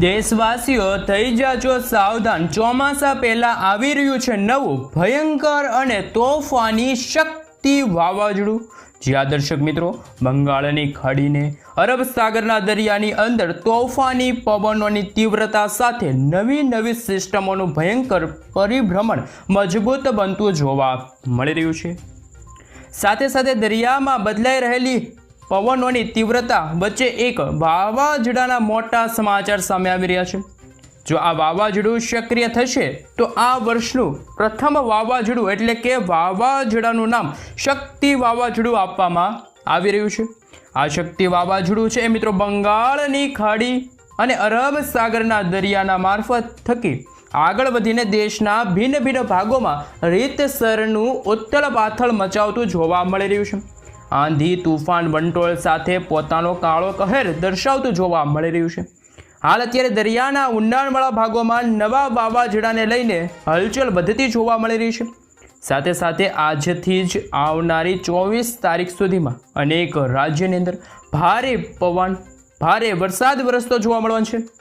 દેશવાસીઓ થઈ જાજો સાવધાન. ચોમાસા પહેલા આવી રહ્યું છે નવું ભયંકર અને તોફાની શક્તિ વાવાઝોડું. જ્યાં દર્શક મિત્રો, બંગાળની ખાડીને અરબ સાગરના દરિયાની અંદર તોફાની પવનોની તીવ્રતા સાથે નવી નવી સિસ્ટમોનું ભયંકર પરિભ્રમણ મજબૂત બનતું જોવા મળી રહ્યું છે. સાથે સાથે દરિયામાં બદલાઈ રહેલી પવનોની તીવ્રતા વચ્ચે એક વાવાઝોડાના મોટા સમાચાર સામે આવી રહ્યા છે. જો આ વાવાઝોડું સક્રિય થશે, તો આ વર્ષનું પ્રથમ વાવાઝોડું એટલે કે વાવાઝોડાનું નામ શક્તિ વાવાઝોડું આપવામાં આવી રહ્યું છે. આ શક્તિ વાવાઝોડું છે, મિત્રો, બંગાળની ખાડી અને અરબ સાગરના દરિયાના મારફત થકી આગળ વધીને દેશના ભિન્ન ભિન્ન ભાગોમાં રીતસરનું ઉથલ પાથળ મચાવતું જોવા મળી રહ્યું છે. આંધી, તુફાન, વંટોળ સાથે પોતાનો કાળો કહેર દર્શાવતું જોવા મળી રહ્યું છે. હાલ અત્યારે દરિયાના ઊંડાણવાળા ભાગોમાં નવા વાવાઝોડાને લઈને હલચલ વધતી જોવા મળી રહી છે. સાથે સાથે આજથી જ આવનારી ચોવીસ તારીખ સુધીમાં અનેક રાજ્યની અંદર ભારે પવન, ભારે વરસાદ વરસતો જોવા મળવાનો છે.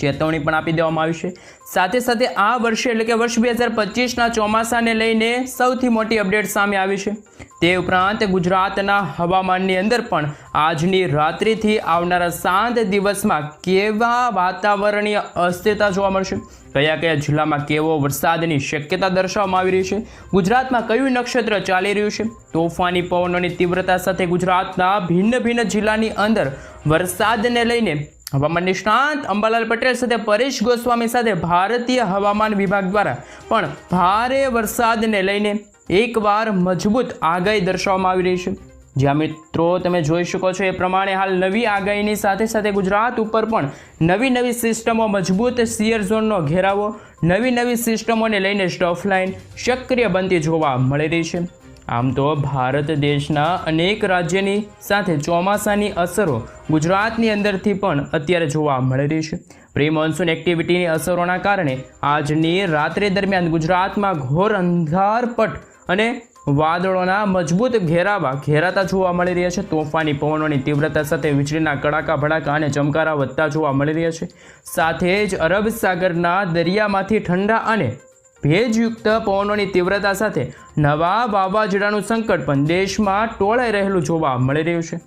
ચેતવણી પણ આપી દેવામાં આવી છે. સાથે સાથે આ વર્ષે એટલે કે વર્ષ બે હજાર પચીસના ચોમાસાને લઈને સૌથી મોટી અપડેટ સામે આવી છે. તે ઉપરાંત ગુજરાતના હવામાનની અંદર પણ આજની રાત્રિથી આવનારા સાત દિવસમાં કેવા વાતાવરણીય અસ્થિરતા જોવા મળશે? કયા કયા જિલ્લામાં કેવો વરસાદની શક્યતા દર્શાવવામાં આવી રહી છે? ગુજરાતમાં કયું નક્ષત્ર ચાલી રહ્યું છે? તોફાની પવનોની તીવ્રતા સાથે ગુજરાતના ભિન્ન ભિન્ન જિલ્લાની અંદર વરસાદને લઈને હવામાન નિષ્ણાંત અંબાલાલ પટેલ સાથે પરેશ ગોસ્વામી સાથે ભારતીય હવામાન વિભાગ દ્વારા પણ ભારે વરસાદને લઈને એકવાર મજબૂત આગાહી દર્શાવવામાં આવી રહી છે. જ્યાં મિત્રો, તમે જોઈ શકો છો એ પ્રમાણે હાલ નવી આગાહીની સાથે સાથે ગુજરાત ઉપર પણ નવી નવી સિસ્ટમો, મજબૂત સિયર ઝોનનો ઘેરાવો, નવી નવી સિસ્ટમોને લઈને સ્ટોફલાઇન સક્રિય બનતી જોવા મળી રહી છે. આમ તો ભારત દેશના અનેક રાજ્યની સાથે ચોમાસાની અસરો ગુજરાતની અંદરથી પણ અત્યારે જોવા મળી રહી છે. પ્રી મોન્સૂન એક્ટિવિટીની અસરોના કારણે આજની રાત્રિ દરમિયાન ગુજરાતમાં ઘોર અંધારપટ અને વાદળોના મજબૂત ઘેરાવા ઘેરાતા જોવા મળી રહ્યા છે. તોફાની પવનોની તીવ્રતા સાથે વીજળીના કડાકા, ભડાકા અને ચમકારા વધતા જોવા મળી રહ્યા છે. સાથે જ અરબ સાગરના દરિયામાંથી ઠંડા અને ભેજયુક્ત પવનોની તીવ્રતા સાથે નવા વાવાઝોડાનું સંકટ પણ દેશમાં ટોળાઈ રહેલું જોવા મળી રહ્યું છે.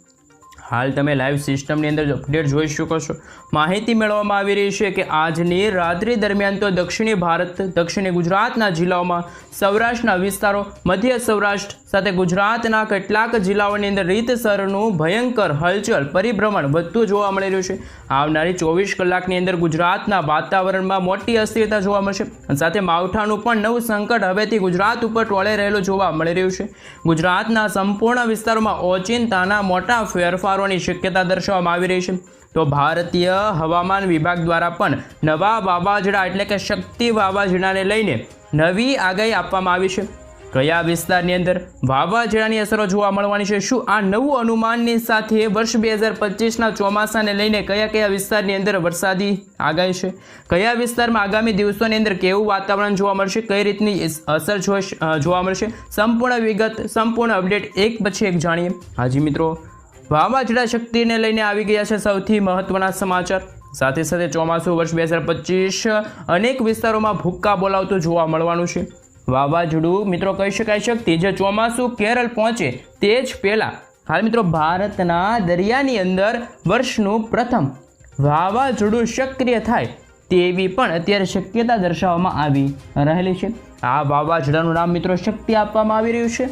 હાલ તમે લાઈવ સિસ્ટમની અંદર અપડેટ જોઈ શકો છો. માહિતી મેળવવામાં આવી રહી છે કે આજની રાત્રિ દરમિયાન તો દક્ષિણી ભારત, દક્ષિણી ગુજરાતના જિલ્લાઓમાં સૌરાષ્ટ્રના વિસ્તારો, મધ્ય સૌરાષ્ટ્ર સાથે ગુજરાતના કેટલાક જિલ્લાઓની અંદર રીતસરનું ભયંકર હલચલ, પરિભ્રમણ વધતું જોવા મળી રહ્યું છે. આવનારી ચોવીસ કલાકની અંદર ગુજરાતના વાતાવરણમાં મોટી અસ્થિરતા જોવા મળશે. સાથે માવઠાનું પણ નવું સંકટ હવેથી ગુજરાત ઉપર ટોળે રહેલું જોવા મળી રહ્યું છે. ગુજરાતના સંપૂર્ણ વિસ્તારોમાં ઓચિંતાના મોટા ફેરફારોની શક્યતા દર્શાવવામાં આવી રહી છે. તો ભારતીય હવામાન વિભાગ દ્વારા પણ નવા વાવાઝોડા એટલે કે શક્તિ વાવાઝોડાને લઈને નવી આગાહી આપવામાં આવી છે. કયા વિસ્તારની અંદર વાવાઝોડાની અસરો જોવા મળવાની છે? શું આ નવું અનુમાનની સાથે વર્ષ બે હજાર પચીસના ચોમાસાને લઈને કયા કયા વિસ્તારની અંદર વરસાદી આગાહી છે? કયા વિસ્તારમાં આગામી દિવસોની અંદર કેવું વાતાવરણ જોવા મળશે? કઈ રીતની અસર જોવા મળશે? સંપૂર્ણ વિગત, સંપૂર્ણ અપડેટ એક પછી એક જાણીએ. હાજી મિત્રો, વાવાઝોડા શક્તિને લઈને આવી ગયા છે સૌથી મહત્વના સમાચાર. સાથે સાથે ચોમાસું વર્ષ બે હજાર પચીસ અનેક વિસ્તારોમાં ભૂક્કા બોલાવતું જોવા મળવાનું છે. વાવાઝોડું, મિત્રો કહી શકાય શક્તિ જે ચોમાસું કેરળ પહોંચે તે જ પહેલાં. હાલ મિત્રો, ભારતના દરિયાની અંદર વર્ષનું પ્રથમ વાવાઝોડું સક્રિય થાય તેવી પણ અત્યારે શક્યતા દર્શાવવામાં આવી રહેલી છે. આ વાવાઝોડાનું નામ મિત્રો શક્તિ આપવામાં આવી રહ્યું છે.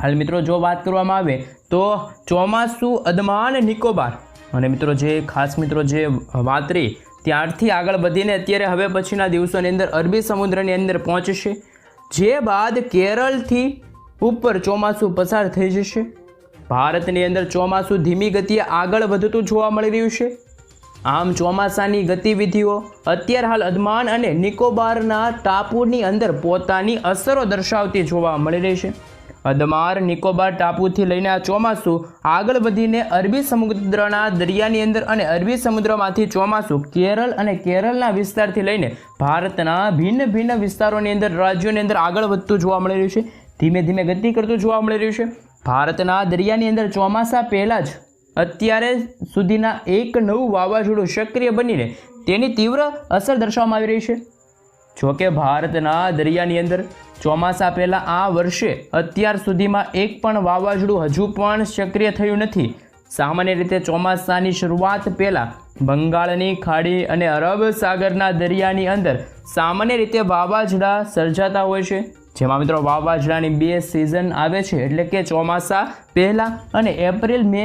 હાલ મિત્રો, જો વાત કરવામાં આવે તો ચોમાસું અદમાન નિકોબાર. અને મિત્રો, જે ખાસ મિત્રો, જે વાત રહી ત્યારથી આગળ વધીને અત્યારે હવે પછીના દિવસોની અંદર અરબી સમુદ્રની અંદર પહોંચશે. જે બાદ કેરળથી ઉપર ચોમાસું પસાર થઈ જશે. ભારતની અંદર ચોમાસું ધીમી ગતિએ આગળ વધતું જોવા મળી રહ્યું છે. આમ ચોમાસાની ગતિવિધિઓ અત્યારે હાલ અદમાન અને નિકોબારના ટાપુની અંદર પોતાની અસરો દર્શાવતી જોવા મળી રહી છે. અદમાર, નિકોબાર ટાપુથી લઈને આ ચોમાસું આગળ વધીને અરબી સમુદ્રના દરિયાની અંદર અને અરબી સમુદ્રમાંથી ચોમાસું કેરળ અને કેરળના વિસ્તારથી લઈને ભારતના ભિન્ન ભિન્ન વિસ્તારોની અંદર રાજ્યોની અંદર આગળ વધતું જોવા મળી રહ્યું છે. ધીમે ધીમે ગતિ કરતું જોવા મળી રહ્યું છે. ભારતના દરિયાની અંદર ચોમાસા પહેલાં જ અત્યારે સુધીના એક નવું વાવાઝોડું સક્રિય બનીને તેની તીવ્ર અસર દર્શાવવામાં આવી રહી છે. જોકે ભારતના દરિયાની અંદર ચોમાસા પહેલાં આ વર્ષે અત્યાર સુધીમાં એક પણ વાવાઝોડું હજુ પણ સક્રિય થયું નથી. સામાન્ય રીતે ચોમાસાની શરૂઆત પહેલાં બંગાળની ખાડી અને અરબ સાગરના દરિયાની અંદર સામાન્ય રીતે વાવાઝોડા સર્જાતા હોય છે. જેમાં મિત્રો વાવાઝોડાની બે સિઝન આવે છે, એટલે કે ચોમાસા પહેલાં અને એપ્રિલ, મે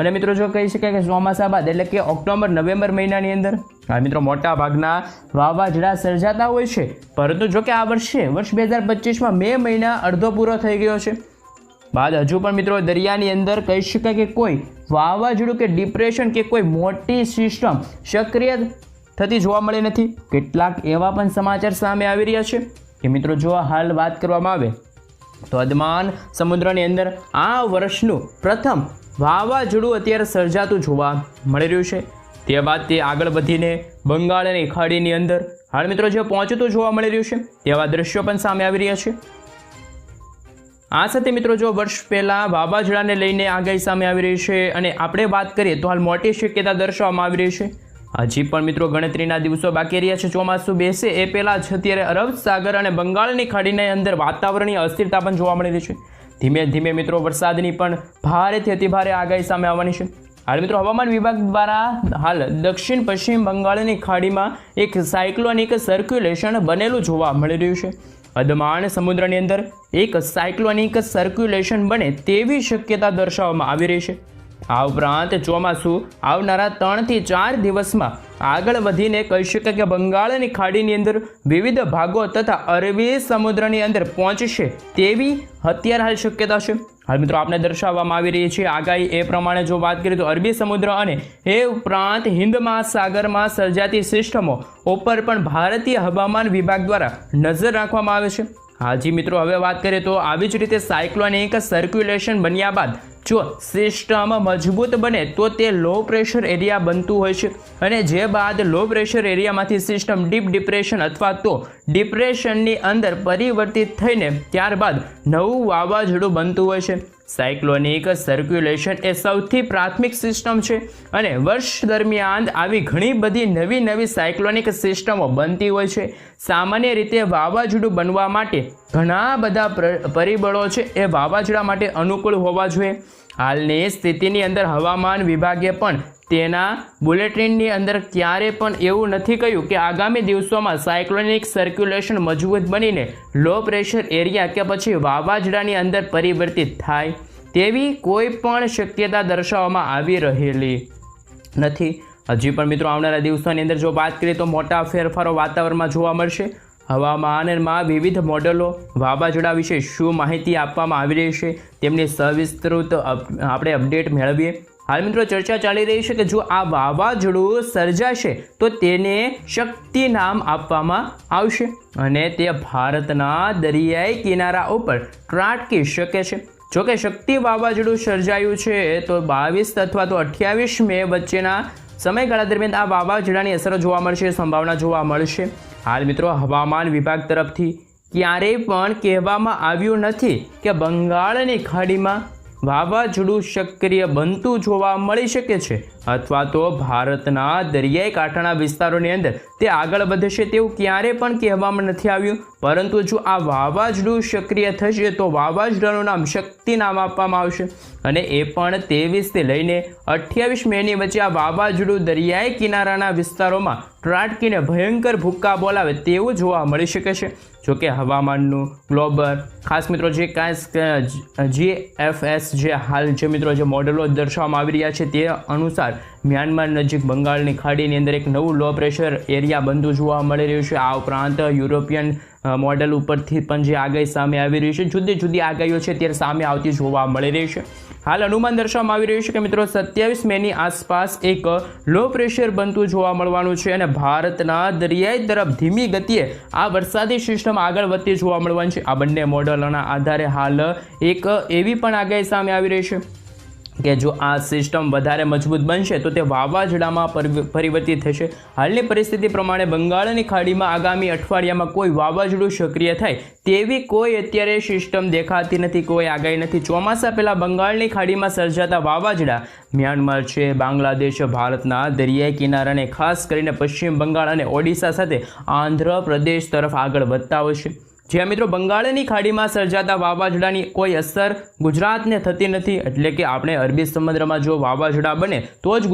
અને મિત્રો જો કહી શકાય કે ચોમાસા બાદ, એટલે કે ઓક્ટોબર, નવેમ્બર મહિનાની અંદર આ મિત્રો મોટા ભાગના વાવાઝોડા સર્જાતા હોય છે. પરંતુ જો કે આ વર્ષે, વર્ષ બે હજાર પચીસમાં મે મહિના અડધો પૂરો થઈ ગયો છે. બાદ હજુ પણ મિત્રો દરિયાની અંદર કહી શકાય કે કોઈ વાવાઝોડું કે ડિપ્રેશન કે કોઈ મોટી સિસ્ટમ સક્રિય થતી જોવા મળી નથી. કેટલાક એવા પણ સમાચાર સામે આવી રહ્યા છે કે મિત્રો જો હાલ વાત કરવામાં આવે, તો અદમાન સમુદ્રની અંદર આ વર્ષનું પ્રથમ વાવાઝોડું અત્યારે સર્જાતું જોવા મળી રહ્યું છે. તે બાદ તે આગળ વધીને બંગાળ અને ખાડીની અંદર. હાલ મિત્રો, જે પહોંચતું જોવા મળી રહ્યું છે, તેવા દ્રશ્યો પણ સામે આવી રહ્યા છે. આ સાથે મિત્રો, જો વર્ષ પહેલાં વાવાઝોડાને લઈને આગાહી સામે આવી રહી છે અને આપણે વાત કરીએ, તો હાલ મોટી શક્યતા દર્શાવવામાં આવી રહી છે. હજી પણ મિત્રો ગણતરીના દિવસો બાકી રહ્યા છે. ચોમાસું બેસે એ પહેલાં જ અત્યારે અરબ, સાગર અને બંગાળની ખાડીની અંદર વાતાવરણીય અસ્થિરતા પણ જોવા મળી રહી છે. ધીમે ધીમે મિત્રો વરસાદની પણ ભારેથી અતિભારે આગાહી સામે આવવાની છે. હાલ મિત્રો હવામાન વિભાગ દ્વારા હાલ દક્ષિણ, પશ્ચિમ બંગાળની ખાડીમાં એક સાયક્લોનિક સર્ક્યુલેશન બનેલું જોવા મળી રહ્યું છે. અદમાન સમુદ્રની અંદર એક સાયક્લોનિક સર્ક્યુલેશન બને તેવી શક્યતા દર્શાવવામાં આવી રહી છે. આ ઉપરાંત ચોમાસું આવનારા ત્રણથી ચાર દિવસમાં આગળ વધીને કહી શકાય કે બંગાળની ખાડીની અંદર વિવિધ ભાગો તથા અરબી સમુદ્રની અંદર પહોંચશે તેવી અત્યારે હાલ શક્યતા છે. હાલ મિત્રો આપને દર્શાવવામાં આવી રહી છે, આગાહી એ પ્રમાણે જો વાત કરીએ તો અરબી સમુદ્ર અને એ ઉપરાંત હિન્દ મહાસાગરમાં સર્જાતી સિસ્ટમો ઉપર પણ ભારતીય હવામાન વિભાગ દ્વારા નજર રાખવામાં આવે છે. હાજી મિત્રો હવે વાત કરીએ તો આવી જ રીતે સાયક્લોનિક સર્ક્યુલેશન બન્યા બાદ જો સિસ્ટમ મજબૂત બને તો તે લો પ્રેશર એરિયા બનતું હોય છે. અને જે બાદ લો પ્રેશર એરિયામાંથી સિસ્ટમ ડીપ ડિપ્રેશન અથવા તો ડિપ્રેશનની અંદર પરિવર્તિત થઈને ત્યારબાદ નવું વાવાઝોડું બનતું હોય છે. સાયક્લોનિક સર્ક્યુલેશન એ સૌથી પ્રાથમિક સિસ્ટમ છે અને વર્ષ દરમિયાન આવી ઘણી બધી નવી નવી સાયક્લોનિક સિસ્ટમો બનતી હોય છે. સામાન્ય રીતે વાવાઝોડું બનવા માટે ઘણા બધા પરિબળો છે એ વાવાઝોડા માટે અનુકૂળ હોવા જોઈએ. હાલની સ્થિતિની અંદર હવામાન વિભાગે પણ તેના બુલેટિનની અંદર ક્યારે પણ એવું નથી કહ્યું કે આગામી દિવસોમાં સાયક્લોનિક સર્ક્યુલેશન મજબૂત બનીને લો પ્રેશર એરિયા કે પછી વાવાઝોડાની અંદર પરિવર્તિત થાય તેવી કોઈ પણ શક્યતા દર્શાવવામાં આવી રહેલી નથી. હજી પણ મિત્રો આવનારા દિવસોની અંદર જો વાત કરીએ તો મોટા ફેરફારો વાતાવરણમાં જોવા મળશે. હવામાનમાં વિવિધ મોડલો વાવાઝોડા વિશે શું માહિતી આપવામાં આવી રહી છે? તેમની સવિસ્તૃત આપણે અપડેટ મેળવીએ. હાલ મિત્રો ચર્ચા ચાલી રહી છે કે જો આ વાવાઝોડું સર્જાશે, તો તેને શક્તિ નામ આપવામાં આવશે અને તે ભારતના દરિયાઈ કિનારા ઉપર ત્રાટકી શકે છે. જોકે શક્તિ વાવાઝોડું સર્જાયું છે, તો બાવીસ અથવા તો અઠ્યાવીસ મે વચ્ચેના સમયગાળા દરમિયાન આ વાવાઝોડાની અસર જોવા મળશે, સંભાવના જોવા મળશે. હાલ મિત્રો હવામાન વિભાગ તરફથી ક્યારેય પણ કહેવામાં આવ્યું નથી કે બંગાળની ખાડીમાં વાવાઝોડું સક્રિય બનતું જોવા મળી શકે છે. અથવા તો ભારતના દરિયાઈ કાંઠાના વિસ્તારોની અંદર તે આગળ વધશે તેવું ક્યારે પણ કહેવામાં નથી આવ્યું. પરંતુ જો આ વાવાઝોડું સક્રિય થશે તો વાવાઝોડાનું નામ શક્તિ નામ આપવામાં આવશે. અને એ પણ તેવીસથી લઈને અઠ્યાવીસ મેની વચ્ચે આ વાવાઝોડું દરિયાઈ કિનારાના વિસ્તારોમાં ત્રાટકીને ભયંકર ભૂક્કા બોલાવે તેવું જોવા મળી શકે છે. જોકે હવામાનનું ગ્લોબલ, ખાસ મિત્રો જે કાંઈ જી, એફ, એસ, જે હાલ જે મિત્રો જે મોડેલો દર્શાવવામાં આવી રહ્યા છે તે અનુસાર મ્યાનમાર નજીક બંગાળની ખાડીની અંદર એક નવું લો પ્રેશર એરિયા બનતું જોવા મળી રહ્યું છે. આ ઉપરાંત યુરોપિયન મોડલ ઉપરથી પણ જે આગાહી સામે આવી રહી છે, જુદી જુદી આગાહીઓ છે ત્યારે સામે આવતી જોવા મળી રહી છે. હાલ અનુમાન દર્શાવવામાં આવી રહ્યું છે કે મિત્રો સત્યાવીસ મેની આસપાસ એક લો પ્રેશર બનતું જોવા મળવાનું છે અને ભારતના દરિયાઈ તરફ ધીમી ગતિએ આ વરસાદી સિસ્ટમ આગળ વધતી જોવા મળવાની છે. આ બંને મોડલોના આધારે હાલ એક એવી પણ આગાહી સામે આવી રહી છે. કે જો આ સિસ્ટમ વધારે મજબૂત બનશે, તો તે વાવાઝોડામાં પરિવ- પરિવર્તિત થશે. હાલની પરિસ્થિતિ પ્રમાણે બંગાળની ખાડીમાં આગામી અઠવાડિયામાં કોઈ વાવાઝોડું સક્રિય થાય તેવી કોઈ અત્યારે સિસ્ટમ દેખાતી નથી, કોઈ આગાહી નથી. ચોમાસા પહેલાં બંગાળની ખાડીમાં સર્જાતા વાવાઝોડા મ્યાનમાર છે, બાંગ્લાદેશ, ભારતના દરિયાઈ કિનારાને ખાસ કરીને પશ્ચિમ બંગાળ અને ઓડિશા સાથે આંધ્રપ્રદેશ તરફ આગળ વધતા હોય છે. જ્યાં મિત્રો બંગાળની ખાડીમાં સર્જાતા વાવાઝોડાની કોઈ અસર ગુજરાતને થતી નથી, એટલે કે આપણે અરબી સમુદ્રમાં જો વાવાઝોડા બને, તો જ